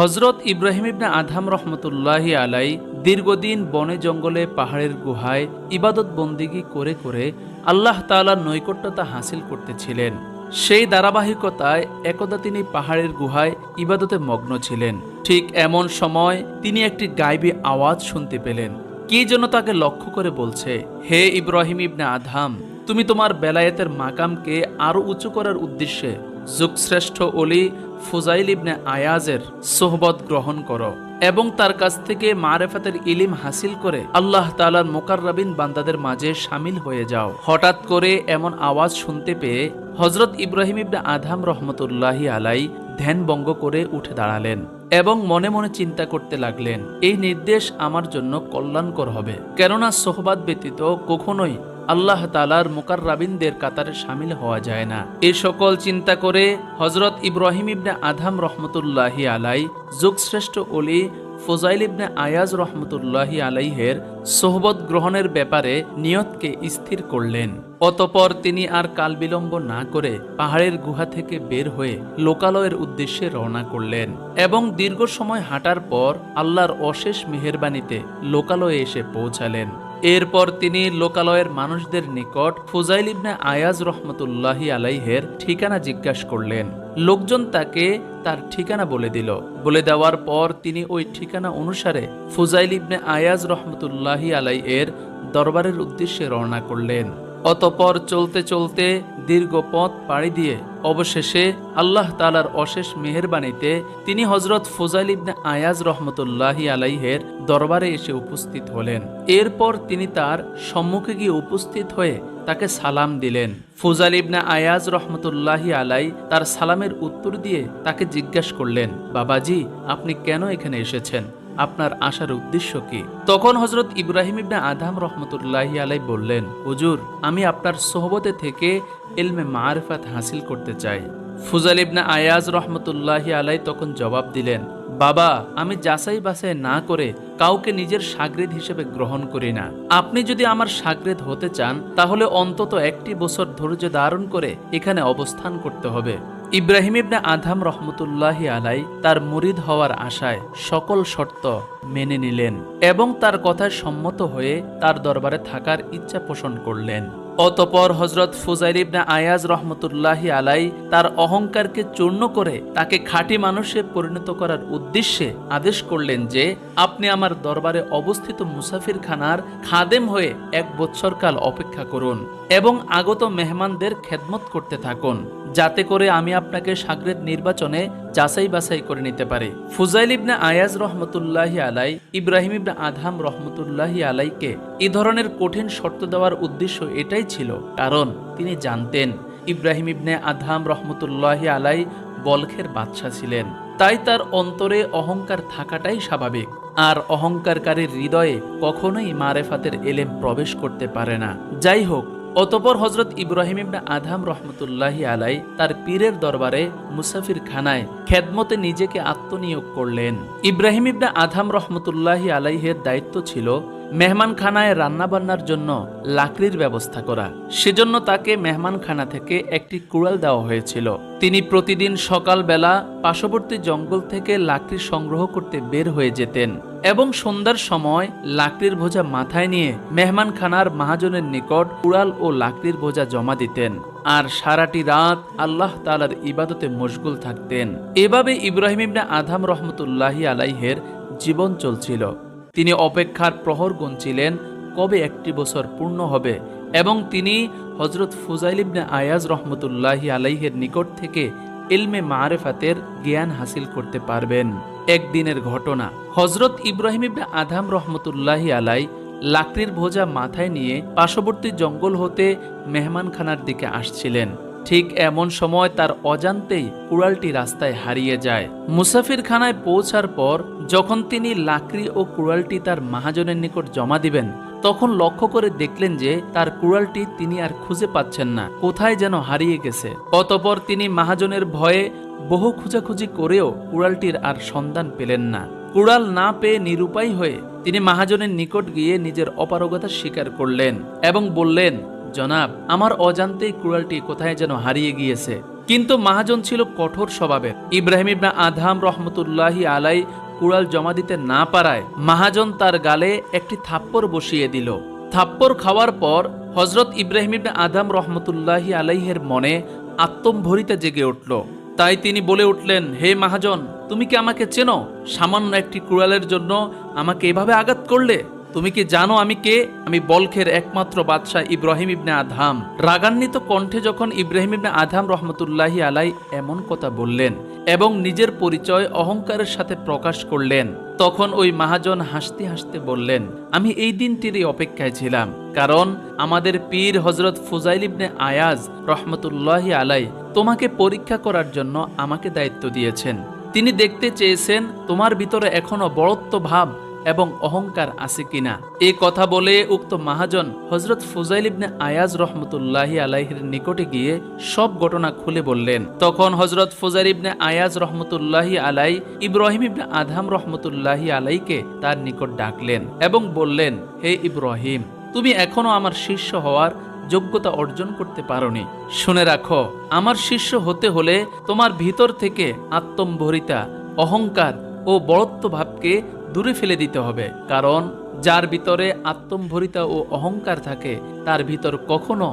হজরত ইব্রাহিম ইবনে আধাম রহমতুল্লাহি আলাই দীর্ঘদিন বনে জঙ্গলে পাহাড়ের গুহায় ইবাদত বন্দিগি করে করে আল্লাহ তাআলার নৈকট্যতা হাসিল করতেছিলেন। সেই ধারাবাহিকতায় একদা তিনি পাহাড়ের গুহায় ইবাদতে মগ্ন ছিলেন। ঠিক এমন সময় তিনি একটি গাইবী আওয়াজ শুনতে পেলেন। কি যেন তাকে লক্ষ্য করে বলছে, হে ইব্রাহিম ইবনে আধাম তুমি তোমার বেলায়েতের মাকামকে আরও উঁচু করার উদ্দেশ্যে যুগশ্রেষ্ঠ অলি ফুজাইল ইবনে আয়াজের সোহবত গ্রহণ করো এবং তার কাছ থেকে মারেফাতের ইলিম হাসিল করে আল্লাহ তালার মোকাররাবিন বান্দাদের মাঝে সামিল হয়ে যাও। হঠাৎ করে এমন আওয়াজ শুনতে পেয়ে হজরত ইব্রাহিম ইবনে আধাম রহমতুল্লাহি আলাই ধ্যান ধ্যানভঙ্গ করে উঠে দাঁড়ালেন এবং মনে মনে চিন্তা করতে লাগলেন, এই নির্দেশ আমার জন্য কল্যাণকর হবে। কেননা সোহবাদ ব্যতীত কখনোই আল্লাহ তালার মোকার রাবিনদের কাতারে সামিল হওয়া যায় না। এ সকল চিন্তা করে হজরত ইব্রাহিম ইবনে আধাম রহমতুল্লাহি আলাই যুগশ্রেষ্ঠ অলি ফোজাইল ইবনে আয়াজ রহমতুল্লাহি আলাইহের সোহবত গ্রহণের ব্যাপারে নিয়তকে স্থির করলেন। অতপর তিনি আর কাল বিলম্ব না করে পাহাড়ের গুহা থেকে বের হয়ে লোকালয়ের উদ্দেশ্যে রওনা করলেন এবং দীর্ঘ সময় হাঁটার পর আল্লাহর অশেষ মেহেরবানিতে লোকালয়ে এসে পৌঁছালেন। এরপর তিনি লোকালয়ের মানুষদের নিকট ফুজাইল ইবনে আয়াজ রহমতুল্লাহি আলাইহের ঠিকানা জিজ্ঞাসা করলেন। লোকজন তাকে তার ঠিকানা বলে দিল। বলে দেওয়ার পর তিনি ওই ঠিকানা অনুসারে ফুজাইল ইবনে আয়াজ রহমতুল্লাহি আলাই এর দরবারের উদ্দেশ্যে রওনা করলেন। অতপর চলতে চলতে দীর্ঘ পথ পাড়ি দিয়ে অবশেষে আল্লাহ তালার অশেষ মেহেরবানিতে তিনি হজরত ফোজাইল ইবনে আয়াজ রহমতুল্লাহি আলাইহের দরবারে এসে উপস্থিত হলেন। এরপর তিনি তার সম্মুখে গিয়ে উপস্থিত হয়ে তাকে সালাম দিলেন। ফুজাল ইবনে আয়াজ রহমতুল্লাহি আলাই তার সালামের উত্তর দিয়ে তাকে জিজ্ঞাসা করলেন, বাবাজি, আপনি কেন এখানে এসেছেন? আপনার আসার উদ্দেশ্য কি? তখন হজরত ইব্রাহিম ইবনে আধাম রহমতুল্লাহি আলাই বললেন, হুজুর, আমি আপনার সোহবতে থেকে এলমে মারফাত হাসিল করতে চাই। ফুজাল ইবনে আয়াজ রহমতুল্লাহি আলাই তখন জবাব দিলেন, বাবা, আমি যাচাই বাছাই না করে কাউকে নিজের সাগরেদ হিসেবে গ্রহণ করি না। আপনি যদি আমার সাগরেদ হতে চান, তাহলে অন্তত একটি বছর ধৈর্য ধারণ করে এখানে অবস্থান করতে হবে। ইব্রাহিম ইবনে আধাম রহমতুল্লাহি আলাই তার মুরিদ হওয়ার আশায় সকল শর্ত মেনে নিলেন এবং তার কথায় সম্মত হয়ে তার দরবারে থাকার ইচ্ছা পোষণ করলেন। অতপর হজরত ফুজাইর ইবনে আয়াজ রহমতুল্লাহি আলাই তার অহংকারকে চূর্ণ করে তাকে খাঁটি মানুষে পরিণত করার উদ্দেশ্যে আদেশ করলেন যে, আপনি আমার দরবারে অবস্থিত মুসাফির খানার খাদেম হয়ে এক বৎসরকাল অপেক্ষা করুন এবং আগত মেহমানদের খেদমত করতে থাকুন। যাতে করে আমি আপনাকে সাগরেদ নির্বাচনে যাচাই বাছাই করে নিতে পারি। ফুজাইল ইবনে আয়াজ রহমতুল্লাহি আলাই, ইব্রাহিম ইবনে আধাম রহমতুল্লাহি আলাইকে এ ধরনের কঠিন শর্ত দেওয়ার উদ্দেশ্য এটাই ছিল। কারণ তিনি জানতেন, ইব্রাহিম ইবনে আধাম রহমতুল্লাহি আলাই বলখের বাদশাহ ছিলেন। তাই তার অন্তরে অহংকার থাকাটাই স্বাভাবিক। আর অহংকারকারীর হৃদয়ে কখনোই মারেফাতের এলেম প্রবেশ করতে পারে না। যাই হোক অতপর হজরত ইব্রাহিম ইবনা আধাম রহমতুল্লাহি আলাই তার পীরের দরবারে মুসাফির খানায় খেদমতে নিজেকে আত্মনিয়োগ করলেন। ইব্রাহিম ইবনা আধাম রহমতুল্লাহি আলাইহের দায়িত্ব ছিল মেহমানখানায় রান্নাবান্নার জন্য লাকড়ির ব্যবস্থা করা। সেজন্য তাকে মেহমানখানা থেকে একটি কুড়াল দেওয়া হয়েছিল। তিনি প্রতিদিন সকালবেলা পার্শ্ববর্তী জঙ্গল থেকে লাকড়ি সংগ্রহ করতে বের হয়ে যেতেন এবং সন্ধ্যার সময় লাকড়ির বোঝা মাথায় নিয়ে মেহমানখানার মহাজনের নিকট কুড়াল ও লাকড়ির বোঝা জমা দিতেন। আর সারাটি রাত আল্লাহ তালার ইবাদতে মশগুল থাকতেন। এভাবে ইব্রাহিম ইবনে আধাম রহমতুল্লাহি আলাইহের জীবন চলছিল। তিনি অপেক্ষার প্রহর গুনছিলেন, কবে একটি বছর পূর্ণ হবে, এবং তিনি হজরত ফুজাইল ইবনে আয়াজ রহমতুল্লাহি আলাইহের নিকট থেকে ইলমে মারেফাতের জ্ঞান হাসিল করতে পারবেন। একদিনের ঘটনা হজরত ইব্রাহিম ইবনে আধাম রহমতুল্লাহি আলাই লাকড়ির ভোজা মাথায় নিয়ে পার্শ্ববর্তী জঙ্গল হতে মেহমানখানার দিকে আসছিলেন। ঠিক এমন সময় তার অজান্তেই কুড়ালটি রাস্তায় হারিয়ে যায়। মুসাফিরখানায় পৌঁছার পর যখন তিনি লাকড়ি ও কুড়ালটি তার মহাজনের নিকট জমা দিবেন, তখন লক্ষ্য করে দেখলেন যে তার কুড়ালটি তিনি আর খুঁজে পাচ্ছেন না, কোথায় যেন হারিয়ে গেছে। অতপর তিনি মহাজনের ভয়ে বহু খোঁজাখুঁজি করেও কুড়ালটির আর সন্ধান পেলেন না। কুড়াল না পেয়ে নিরুপায় হয়ে তিনি মহাজনের নিকট গিয়ে নিজের অপারগতা স্বীকার করলেন এবং বললেন জনাব, আমার অজান্তেই কুড়ালটি কোথায় যেন হারিয়ে গিয়েছে। কিন্তু মাহাজন ছিল কঠোর স্বভাবের। ইব্রাহিম ইবনা আধাম রহমতুল্লাহি আলাই কুড়াল জমা দিতে না পারায় মাহাজন তার গালে একটি থাপ্পড় বসিয়ে দিল। থাপ্পড় খাওয়ার পর হজরত ইব্রাহিম ইবনা আদাম রহমতুল্লাহি আলাইহের মনে আত্মম্ভরিতা জেগে উঠল। তাই তিনি বলে উঠলেন, হে মাহাজন, তুমি কি আমাকে চেনো? সামান্য একটি কুড়ালের জন্য আমাকে এভাবে আঘাত করলে? তুমি কি জানো আমি কে? আমি বলখের একমাত্র বাদশাহ ইব্রাহিম ইবনে আধাম রাগান্বিত কণ্ঠে যখন ইব্রাহিম ইবনে আধাম রহমতুল্লাহি আলাই এমন কথা বললেন এবং নিজের পরিচয় অহংকারের সাথে প্রকাশ করলেন, তখন ওই মাহাজন হাসতে হাসতে বললেন, আমি এই দিনটিরই অপেক্ষায় ছিলাম, কারণ আমাদের পীর হজরত ফুজাইল ইবনে আয়াজ রহমতুল্লাহি আলাই তোমাকে পরীক্ষা করার জন্য আমাকে দায়িত্ব দিয়েছেন। তিনি দেখতে চেয়েছেন তোমার ভিতরে এখনও বড়ত্ব ভাব এবং অহংকার আছে কিনা। এ কথা বলে উক্ত মাহাজন হজরত ফুজাইল ইবনে আয়াজ রহমতুল্লাহি আলাইহির নিকটে গিয়ে সব ঘটনা খুলে বললেন। তখন হজরত ফুজাইল ইবনে আয়াজ রহমতুল্লাহি আলাই ইব্রাহিম ইবনে আধাম রহমতুল্লাহি আলাইকে তার নিকট ডাকলেন এবং বললেন, হে ইব্রাহিম, তুমি এখনও আমার শিষ্য হওয়ার যোগ্যতা অর্জন করতে পারোনি। শুনে রাখো, আমার শিষ্য হতে হলে তোমার ভিতর থেকে আত্মম্ভরিতা, অহংকার ও বড়ত্ব ভাবকে দূরে ফেলে দিতে হবে, কারণ যার ভিতরে আত্মম্ভরিতা ও অহংকার থাকে, তার ভিতর কখনো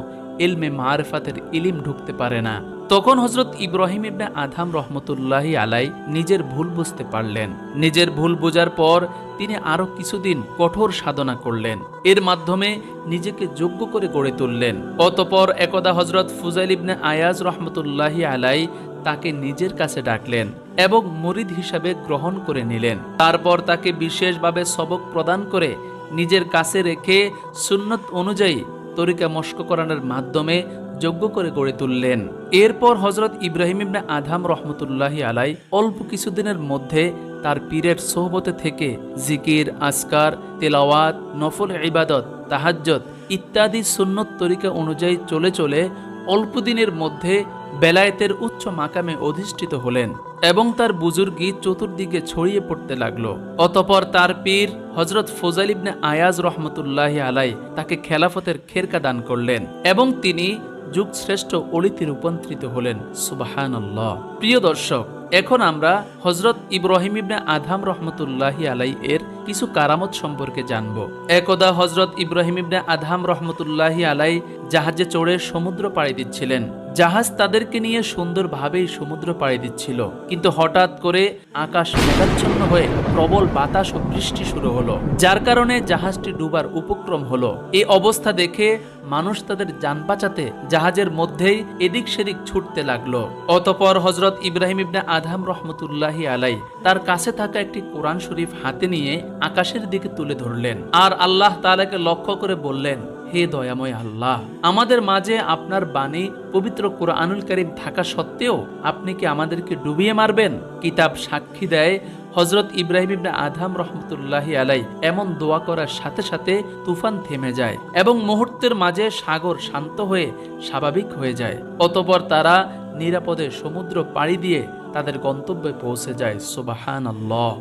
এলমে মারফাতের ইলিম ঢুকতে পারে না। তখন হজরত ইব্রাহিম ইবনে আধাম রহমতুল্লাহি আলাই নিজের ভুল বুঝতে পারলেন। নিজের ভুল বোঝার পর তিনি আরও কিছুদিন কঠোর সাধনা করলেন। এর মাধ্যমে নিজেকে যোগ্য করে গড়ে তুললেন। অতপর একদা হজরত ফুজাইল ইবনে আয়াজ রহমতুল্লাহি আলাই তাকে নিজের কাছে ডাকলেন। এবং মরিদ হিসাবে গ্রহণ করে নিলেন। তারপর তাকে বিশেষভাবে সবক প্রদান করে নিজের কাছে রেখে সুন্নত অনুযায়ী তরিকা মস্ক করানোর মাধ্যমে যোগ্য করে গড়ে তুললেন। এরপর হজরত ইব্রাহিম ইবনে আধাম রহমতুল্লাহি আলাই অল্প কিছুদিনের মধ্যে তার পীরের সোহবতে থেকে জিকির আসকার তেলাওয়াত, নফল ইবাদত তাহাজ্জত ইত্যাদি সুন্নত তরিকা অনুযায়ী চলে চলে অল্প দিনের মধ্যে বেলায়েতের উচ্চ মাকামে অধিষ্ঠিত হলেন এবং তার বুজুর্গি চতুর্দিকে ছড়িয়ে পড়তে লাগল। অতপর তার পীর হজরত ফজালিবনে ইবনে আয়াজ রহমতুল্লাহ আলাই তাকে খেলাফতের খেরকা দান করলেন এবং তিনি যুগশ্রেষ্ঠ অলিতে রূপান্তরিত হলেন। সুবাহান প্রিয় দর্শক এখন আমরা হজরত ইব্রাহিম ইবনে আধাম রহমতুল্লাহি আলাই এর কিছু কারামত সম্পর্কে জানব। একদা হজরত ইব্রাহিম ইবনে আধাম রহমতুল্লাহি আলাই জাহাজে চড়ে সমুদ্র পাড়ি দিচ্ছিলেন। জাহাজ তাদেরকে নিয়ে সুন্দরভাবেই সমুদ্র পাড়ি দিচ্ছিল। কিন্তু হঠাৎ করে আকাশ মেঘাচ্ছন্ন হয়ে প্রবল বাতাস ও বৃষ্টি শুরু হলো। যার কারণে জাহাজটি ডুবার উপক্রম হলো। এই অবস্থা দেখে মানুষ তাদের যান বাঁচাতে জাহাজের মধ্যেই এদিক সেদিক ছুটতে লাগল। অতপর হজরত ইব্রাহিম ইবনে আধাম রহমতুল্লাহি আলাই তার কাছে থাকা একটি কোরআন শরীফ হাতে নিয়ে আকাশের দিকে তুলে ধরলেন। আর আল্লাহ তালাকে লক্ষ্য করে বললেন হে দয়াময় আল্লাহ, আমাদের মাঝে আপনার বাণী পবিত্র কোরআনুল করিম থাকা সত্ত্বেও আপনি কি আমাদেরকে ডুবিয়ে মারবেন? কিতাব সাক্ষী দেয় হজরত ইব্রাহিম ইবনে আধাম রহমতুল্লাহি আলাই এমন দোয়া করার সাথে সাথে তুফান থেমে যায় এবং মুহূর্তের মাঝে সাগর শান্ত হয়ে স্বাভাবিক হয়ে যায়। অতপর তারা নিরাপদে সমুদ্র পাড়ি দিয়ে তাদের গন্তব্যে পৌঁছে যায়। সুবাহান আল্লাহ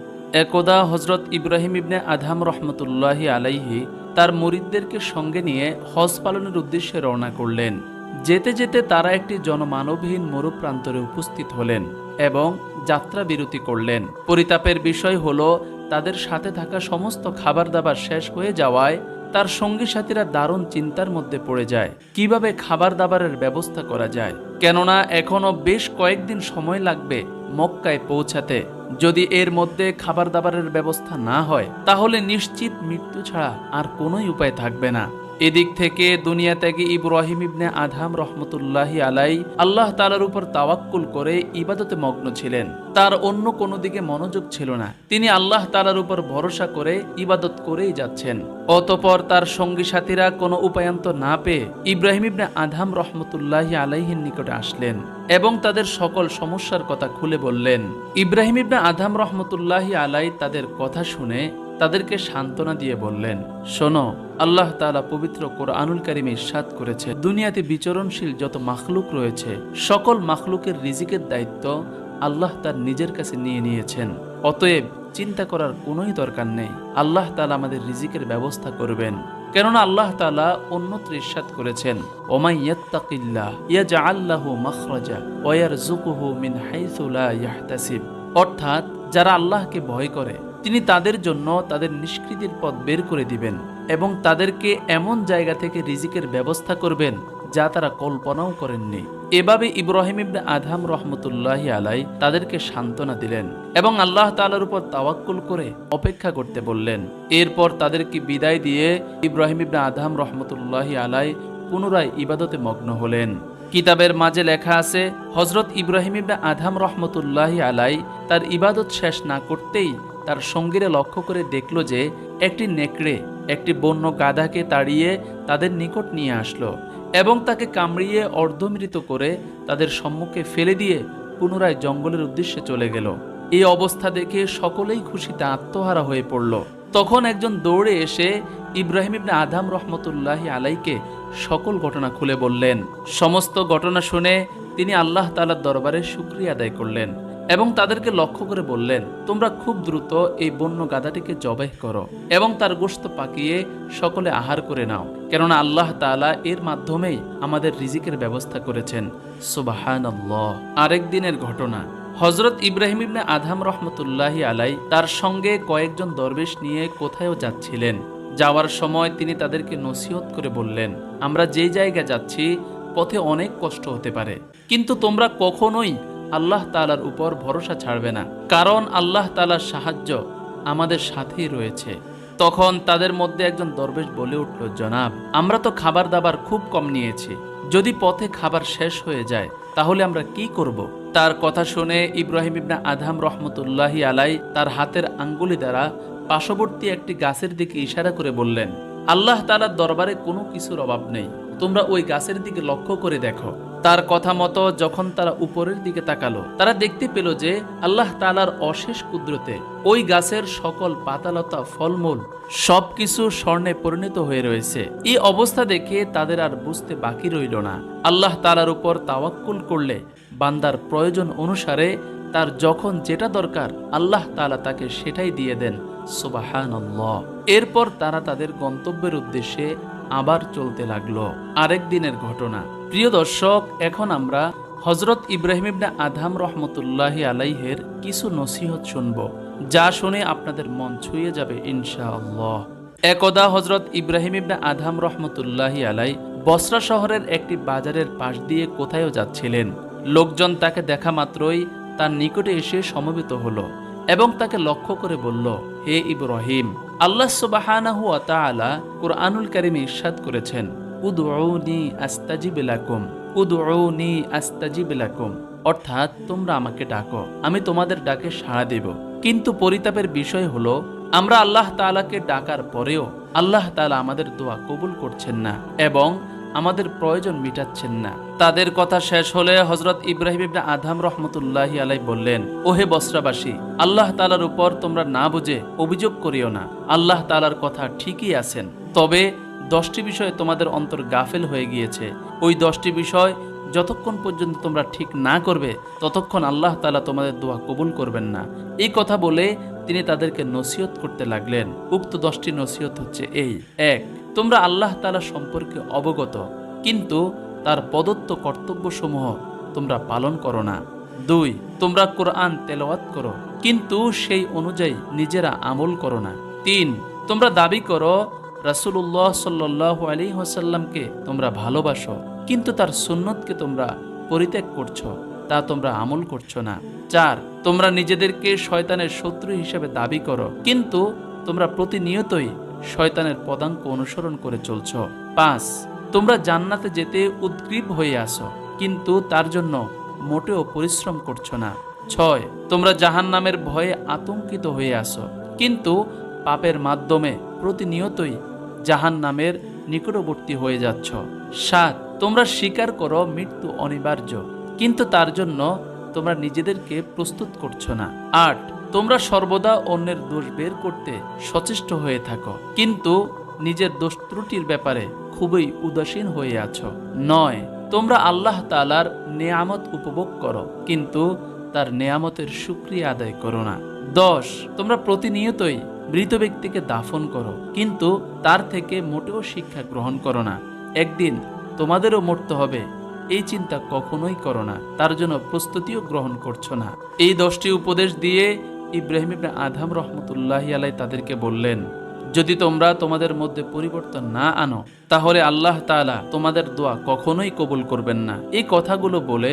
একদা হজরত ইব্রাহিম ইবনে আধাম রহমতুল্লাহি আলাইহি তার মুরিদদেরকে সঙ্গে নিয়ে হজ পালনের উদ্দেশ্যে রওনা করলেন। যেতে যেতে তারা একটি জনমানবহীন মরুপ্রান্তরে উপস্থিত হলেন এবং যাত্রা বিরতি করলেন। পরিতাপের বিষয় হল, তাদের সাথে থাকা সমস্ত খাবার দাবার শেষ হয়ে যাওয়ায় তার সঙ্গী সাথীরা দারুণ চিন্তার মধ্যে পড়ে যায়। কীভাবে খাবার দাবারের ব্যবস্থা করা যায়? কেননা এখনও বেশ কয়েকদিন সময় লাগবে মক্কায় পৌঁছাতে। যদি এর মধ্যে খাবার দাবারের ব্যবস্থা না হয়, তাহলে নিশ্চিত মৃত্যু ছাড়া আর কোনোই উপায় থাকবে না। এদিক থেকে দুনিয়া ত্যাগে ইব্রাহিম ইবনে আধাম রহমতুল্লাহি আলাই আল্লাহ তালার উপর তাওয়াক্কুল করে ইবাদতে মগ্ন ছিলেন। তার অন্য কোনো দিকে মনোযোগ ছিল না। তিনি আল্লাহ তালার উপর ভরসা করে ইবাদত করেই যাচ্ছেন। অতপর তার সঙ্গী সাথীরা কোনো উপায়ন্ত না পেয়ে ইব্রাহিম ইবনে আধাম রহমতুল্লাহি আলাইহির নিকটে আসলেন এবং তাদের সকল সমস্যার কথা খুলে বললেন। ইব্রাহিম ইবনে আধাম রহমতুল্লাহি আলাই তাদের কথা শুনে তাদেরকে সান্ত্বনা দিয়ে বললেন, শোনো, আল্লাহ তাআলা পবিত্র কোরআনুল কারিমে ইরশাদ করেছে দুনিয়াতে বিচরণশীল যত মাখলুক রয়েছে, সকল মাখলুকের রিজিকের দায়িত্ব আল্লাহ তার নিজের কাছে নিয়ে নিয়েছেন। অতএব চিন্তা করার কোনোই দরকার নেই। আল্লাহ তালা আমাদের রিজিকের ব্যবস্থা করবেন। কেননা আল্লাহ তালা অন্যত্র ইরশাদ করেছেন ওমাই ইয়াত্তাকিল্লাহ ইয়াজআল্লাহু মাখরাজা ওয়া ইয়ারযুকুহু মিন অর্থাৎ যারা আল্লাহকে ভয় করে তিনি তাদের জন্য তাদের নিষ্কৃতির পথ বের করে দিবেন এবং তাদেরকে এমন জায়গা থেকে রিজিকের ব্যবস্থা করবেন যা তারা কল্পনাও করেননি। এভাবে ইব্রাহিম ইবনে আধাম রহমতুল্লাহ আলাই তাদেরকে সান্ত্বনা দিলেন এবং আল্লাহ তাআলার উপর তাওয়াক্কুল করে অপেক্ষা করতে বললেন। এরপর তাদেরকে বিদায় দিয়ে ইব্রাহিম ইবনে আধাম রহমতুল্লাহ আলাই পুনরায় ইবাদতে মগ্ন হলেন। কিতাবের মাঝে লেখা আছে হজরত ইব্রাহিম ইবনে আধাম রহমতুল্লাহ আলাই তার ইবাদত শেষ না করতেই তার সঙ্গীরা লক্ষ্য করে দেখল যে একটি নেকড়ে একটি বন্য গাধাকে তাড়িয়ে তাদের নিকট নিয়ে আসলো এবং তাকে কামড়িয়ে অর্ধমৃত করে তাদের সম্মুখে ফেলে দিয়ে পুনরায় জঙ্গলের উদ্দেশ্যে চলে গেল। এই অবস্থা দেখে সকলেই খুশিতে আত্মহারা হয়ে পড়ল। তখন একজন দৌড়ে এসে ইব্রাহিম ইবনে আধাম রহমতুল্লাহ আলাইকে সকল ঘটনা খুলে বললেন। সমস্ত ঘটনা শুনে তিনি আল্লাহ তালার দরবারে শুক্রিয়া আদায় করলেন। এবং তাদেরকে লক্ষ্য করে বললেন, তোমরা খুব দ্রুত এই বন্য গাধাটিকে জবাই করো এবং তার গোস্ত পাকিয়ে সকলে আহার করে নাও। কেননা আল্লাহ তাআলা এর মাধ্যমেই আমাদের রিজিকের ব্যবস্থা করেছেন। সুবাহান আরেক দিনের ঘটনা। হজরত ইব্রাহিম ইবনে আধাম রহমতুল্লাহি আলাই তার সঙ্গে কয়েকজন দরবেশ নিয়ে কোথায়ও যাচ্ছিলেন। যাওয়ার সময় তিনি তাদেরকে নসিহত করে বললেন, আমরা যেই জায়গায় যাচ্ছি, পথে অনেক কষ্ট হতে পারে। কিন্তু তোমরা কখনোই আল্লাহ তালার উপর ভরসা ছাড়বে না। কারণ আল্লাহ তালার সাহায্য আমাদের সাথেই রয়েছে। তখন তাদের মধ্যে একজন দরবেশ বলে উঠল, জনাব, আমরা তো খাবার দাবার খুব কম নিয়েছি। যদি পথে খাবার শেষ হয়ে যায়, তাহলে আমরা কি করব? তার কথা শুনে ইব্রাহিম ইবনা আধাম রহমতুল্লাহি আলাই তার হাতের আঙ্গুলি দ্বারা পার্শ্ববর্তী একটি গাছের দিকে ইশারা করে বললেন, আল্লাহ তালার দরবারে কোনো কিছুর অভাব নেই। তোমরা ওই গাছের দিকে লক্ষ্য করে দেখো। তার কথা মতো যখন তারা উপরের দিকে তাকালো, তারা দেখতে পেল যে আল্লাহ তালার অশেষ কুদরতে ওই গাছের সকল পাতালতা, ফলমূল, সবকিছু স্বর্ণে পরিণত হয়ে রয়েছে। এই অবস্থা দেখে তাদের আর বুঝতে বাকি রইল না। আল্লাহ তালার উপর তাওয়াক্কুল করলে বান্দার প্রয়োজন অনুসারে তার যখন যেটা দরকার, আল্লাহ তালা তাকে সেটাই দিয়ে দেন। সুবাহান এরপর তারা তাদের গন্তব্যের উদ্দেশ্যে আবার চলতে লাগল। আরেক দিনের ঘটনা। প্রিয় দর্শক, এখন আমরা হজরত ইব্রাহিম ইবনে আধাম রহমতুল্লাহি আলাইহের কিছু নসিহত শুনব, যা শুনে আপনাদের মন ছুঁয়ে যাবে ইনশাআল্লাহ। একদা হজরত ইব্রাহিম ইবনে আধাম রহমতুল্লাহি আলাই বসরা শহরের একটি বাজারের পাশ দিয়ে কোথায়ও যাচ্ছিলেন। লোকজন তাকে দেখা মাত্রই তার নিকটে এসে সমবেত হলো এবং তাকে লক্ষ্য করে বলল, হে ইব্রাহিম, আল্লাহ সুবাহানাহু তাআলা কুরআনুল কারিমে ইরশাদ করেছেন। উদউনি আস্তাজিব লাকুম, উদউনি আস্তাজিব লাকুম। অর্থাৎ তোমরা আমাকে ডাকো, আমি তোমাদের ডাকে সাড়া দেব। কিন্তু পরিতাপের বিষয় হলো, আমরা আল্লাহ তাআলাকে ডাকার পরেও আল্লাহ তাআলা আমাদের দোয়া কবুল করছেন না এবং আমাদের প্রয়োজন মিটাচ্ছেন না। তাদের কথা শেষ হলে হজরত ইব্রাহিম আধাম রহমতুল্লাহ আলাই বললেন, ওহে বসরাবাসী আল্লাহ তালার উপর তোমরা না বুঝে অভিযোগ করিও না। আল্লাহ তালার কথা ঠিকই আছেন। তবে দশটি বিষয়ে তোমাদের অন্তর গাফেল হয়ে গিয়েছে। ওই দশটি বিষয় যতক্ষণ পর্যন্ত তোমরা ঠিক না করবে, ততক্ষণ আল্লাহ তালা তোমাদের দোয়া কবুল করবেন না। এই কথা বলে তিনি তাদেরকে নসিহত করতে লাগলেন। উক্ত দশটি নসিহত হচ্ছে এই। এক, তোমরা আল্লাহ তালা সম্পর্কে অবগত, কিন্তু তার প্রদত্ত কর্তব্যসমূহ তোমরা পালন করো না। দুই, তোমরা কোরআন তেলাওয়াত করো, কিন্তু সেই অনুযায়ী নিজেরা আমল করো না। তিন, তোমরা দাবি করো রাসূলুল্লাহ সাল্লাহ আলী হাসাল্লামকে তোমরা ভালোবাসো, কিন্তু তার সুন্নতকে তোমরা পরিত্যাগ করছ, তা তোমরা আমল করছ না। চার, তোমরা নিজেদেরকে শয়তানের শত্রু হিসেবে দাবি করো, কিন্তু তোমরা প্রতিনিয়তই শয়তানের পদাঙ্ক অনুসরণ করে চলছ। পাঁচ, তোমরা জান্নাতে যেতে উদ্গ্রীব হয়ে আসো কিন্তু তার জন্য মোটেও পরিশ্রম করছ না। ছয়, তোমরা জাহান নামের ভয়ে আতঙ্কিত হয়ে আসো কিন্তু পাপের মাধ্যমে প্রতিনিয়তই জাহান নামের নিকটবর্তী হয়ে যাচ্ছ। সাত, তোমরা স্বীকার করো মৃত্যু অনিবার্য, কিন্তু তার জন্য তোমরা নিজেদেরকে প্রস্তুত করছ না। আট, তোমরা সর্বদা অন্যের দোষ বের করতে সচেষ্ট হয়ে থাকো, কিন্তু নিজের দোষ ত্রুটির ব্যাপারে খুবই উদাসীন হয়ে আছো। নয়, তোমরা আল্লাহ তালার নেয়ামত উপভোগ করো, কিন্তু তার নেয়ামতের সুক্রিয়া আদায় করো না। দশ, তোমরা প্রতিনিয়তই মৃত ব্যক্তিকে দাফন করো, কিন্তু তার থেকে মোটেও শিক্ষা গ্রহণ করো না। একদিন তোমাদেরও মরতে হবে, এই চিন্তা কখনোই করো না, তার জন্য প্রস্তুতিও গ্রহণ করছ না। এই দশটি উপদেশ দিয়ে ইব্রাহিম ইবনে আধাম রহমতুল্লাহি আলাই তাদেরকে বললেন, যদি তোমরা তোমাদের মধ্যে পরিবর্তন না আনো, তাহলে আল্লাহ তাআলা তোমাদের দোয়া কখনোই কবুল করবেন না। এই কথাগুলো বলে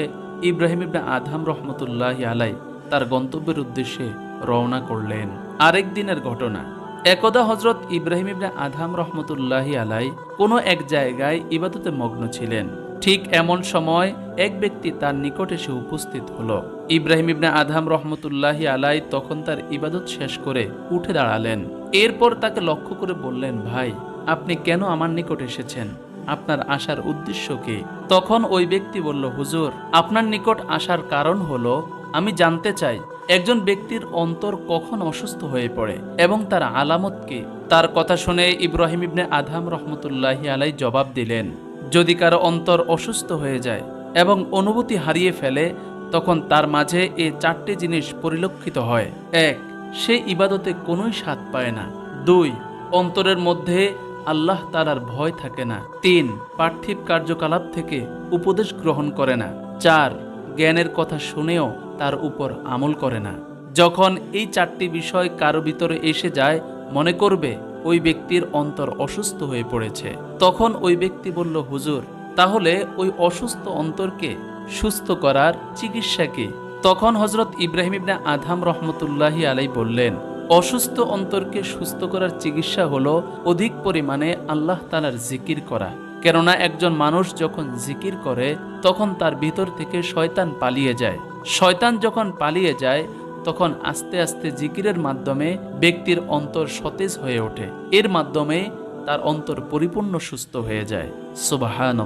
ইব্রাহিম ইবনে আধাম রহমতুল্লাহি আলাই তার গন্তব্যের উদ্দেশ্যে রওনা করলেন। আরেক দিনের ঘটনা। একদা হজরত ইব্রাহিম ইবনে আধাম রহমতুল্লাহি আলাই কোনো এক জায়গায় ইবাদতে মগ্ন ছিলেন। ঠিক এমন সময় এক ব্যক্তি তার নিকট এসে উপস্থিত হলো। ইব্রাহিম ইবনে আধাম রহমতুল্লাহি আলাই তখন তার ইবাদত শেষ করে উঠে দাঁড়ালেন। এরপর তাকে লক্ষ্য করে বললেন, ভাই, আপনি কেন আমার নিকট এসেছেন? আপনার আসার উদ্দেশ্য কি? তখন ওই ব্যক্তি বলল, হুজুর, আপনার নিকট আসার কারণ হলো, আমি জানতে চাই একজন ব্যক্তির অন্তর কখন অসুস্থ হয়ে পড়ে এবং তার আলামত কি? তার কথা শুনে ইব্রাহিম ইবনে আধাম রহমতুল্লাহি আলাই জবাব দিলেন, যদি কারও অন্তর অসুস্থ হয়ে যায় এবং অনুভূতি হারিয়ে ফেলে, তখন তার মাঝে এই চারটি জিনিস পরিলক্ষিত হয়। এক, সে ইবাদতে কোনোই স্বাদ পায় না। দুই, অন্তরের মধ্যে আল্লাহ তালার ভয় থাকে না। তিন, পার্থিব কার্যকলাপ থেকে উপদেশ গ্রহণ করে না। চার, জ্ঞানের কথা শুনেও তার উপর আমল করে না। যখন এই চারটি বিষয় কারও ভিতরে এসে যায়, মনে করবে ওই ব্যক্তির অন্তর অসুস্থ হয়ে পড়েছে। তখন ওই ব্যক্তি বলল, হুজুর, তাহলে ওই অসুস্থ অন্তরকে সুস্থ করার চিকিৎসা কি? তখন হজরত ইব্রাহিম ইবনে আধাম রহমতুল্লাহি আলাই বললেন, অসুস্থ অন্তরকে সুস্থ করার চিকিৎসা হলো অধিক পরিমাণে আল্লাহ তালার জিকির করা। কেননা একজন মানুষ যখন জিকির করে, তখন তার ভিতর থেকে শয়তান পালিয়ে যায়। শয়তান যখন পালিয়ে যায়, তখন আস্তে আস্তে জিকিরের মাধ্যমে ব্যক্তির অন্তর সতেজ হয়ে ওঠে। এর মাধ্যমে তার অন্তর পরিপূর্ণ সুস্থ হয়ে যায়। সুবাহান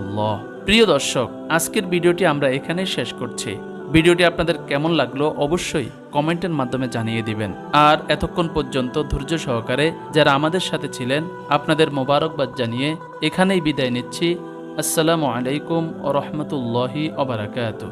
প্রিয় দর্শক, আজকের ভিডিওটি আমরা এখানে শেষ করছি। ভিডিওটি আপনাদের কেমন লাগল অবশ্যই কমেন্টের মাধ্যমে জানিয়ে দিবেন। আর এতক্ষণ পর্যন্ত ধৈর্য সহকারে যারা আমাদের সাথে ছিলেন, আপনাদের মোবারকবাদ জানিয়ে এখানেই বিদায় নিচ্ছি। আসসালামু আলাইকুম ও রহমতুল্লাহি অবরাকাতু